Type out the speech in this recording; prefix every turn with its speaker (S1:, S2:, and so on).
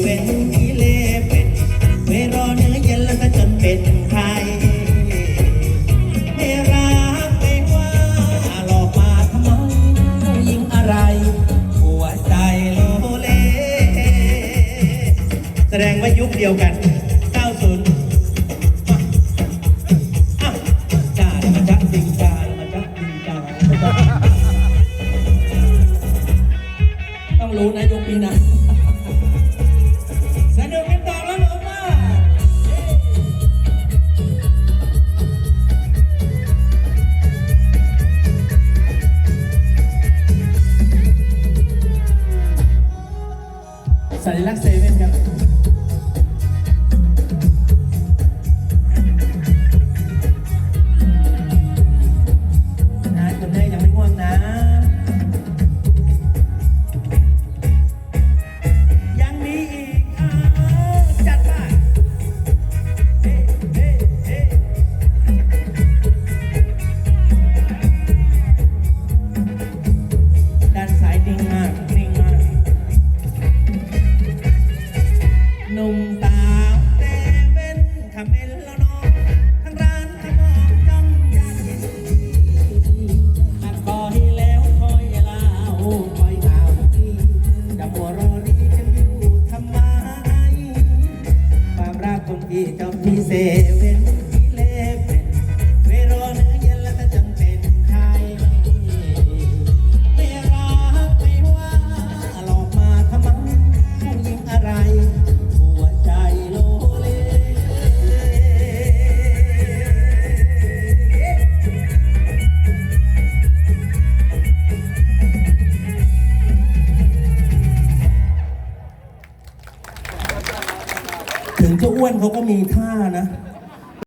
S1: เว่นที่เลเป็นเวรอเนื้อเย็นแล้วก็จนเป็นไข้ไม่รักไม่ว่าหลอกมาทำไมผู้หญิงอะไร หัวใจโลเล แสดงว่ายุคเดียวกัน 90จ้าแล้วมาจักจริงจ้าแล้วมาจักจริงจ้าต้องรู้นะยุคนี้นะ สัญลักษณ์เซเว่นครับ หนุ่มสาวเซเว่นคาเมลแล้วน้องทั้งร้านทั้งมองจ้องอยากเห็นอัดคอยแล้วคอยลาวคอยข่าวที่จะมัวรอรีกันอยู่ทำไมความรักของพี่เจ้าพี่เซเว่น ถึงจะอ้วนเขาก็มีท่านะ